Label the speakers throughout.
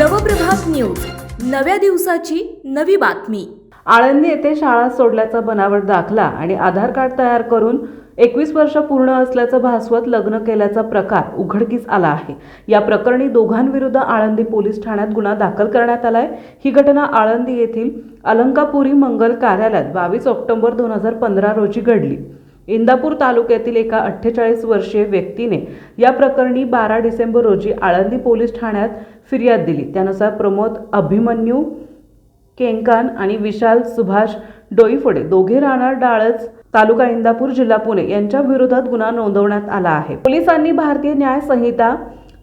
Speaker 1: नव्या दिवसाची नवी बातमी.
Speaker 2: आळंदी येथे शाळा सोडल्याचा बनावट दाखला आणि आधार कार्ड तयार करून एकवीस वर्ष पूर्ण असल्याचं भासवत लग्न केल्याचा प्रकार उघडकीस आला आहे. या प्रकरणी दोघांविरुद्ध आळंदी पोलीस ठाण्यात गुन्हा दाखल करण्यात आलाय. ही घटना आळंदी येथील अलंकापुरी मंगल कार्यालयात बावीस ऑक्टोबर दोन हजार पंधरा रोजी घडली. इंदापूर तालुक्यातील एका अठ्ठेचाळीस वर्षीय व्यक्तीने या प्रकरणी बारा डिसेंबर रोजी आळंदी पोलीस ठाण्यात फिर्याद दिली. त्यानुसार प्रमोद अभिमन्यू केंकान आणि विशाल सुभाष डोईफोडे दोघे राहणार डाळच तालुका इंदापूर जिल्हा पुणे यांच्या विरोधात गुन्हा नोंदवण्यात आला आहे. पोलिसांनी भारतीय न्याय संहिता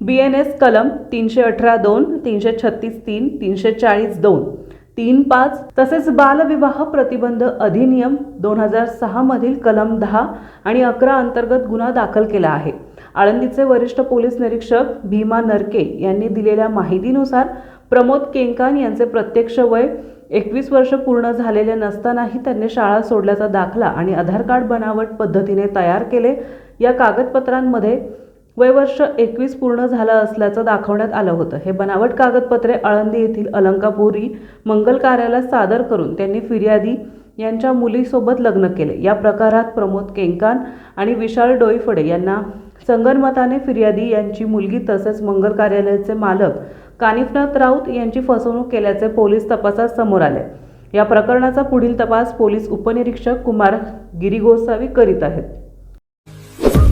Speaker 2: बी एन एस कलम तीनशे अठरा दोन तीनशे छत्तीस तीन तीनशे चाळीस दोन तीन पाच तसेच बालविवाह प्रतिबंध अधिनियम दोन हजार सहा मधील कलम दहा आणि अकरा अंतर्गत गुन्हा दाखल केला आहे. आळंदीचे वरिष्ठ पोलीस निरीक्षक भीमा नरके यांनी दिलेल्या माहितीनुसार प्रमोद केंकान यांचे प्रत्यक्ष वय एकवीस वर्ष पूर्ण झालेले नसतानाही त्यांनी शाळा सोडल्याचा दाखला आणि आधार कार्ड बनावट पद्धतीने तयार केले या कागदपत्रांमध्ये वयवर्ष एकवीस पूर्ण झालं असल्याचं दाखवण्यात आलं होतं. हे बनावट कागदपत्रे आळंदी येथील अलंकापुरी मंगल कार्यालयात सादर करून त्यांनी फिर्यादी यांच्या मुलीसोबत लग्न केले. या प्रकारात प्रमोद केंकान आणि विशाल डोईफडे यांना संगनमताने फिर्यादी यांची मुलगी तसेच मंगल कार्यालयाचे मालक कानिफनाथ राऊत यांची फसवणूक केल्याचे पोलीस तपासात समोर आले. या प्रकरणाचा पुढील तपास पोलीस उपनिरीक्षक कुमार गिरीगोसावी करीत आहेत.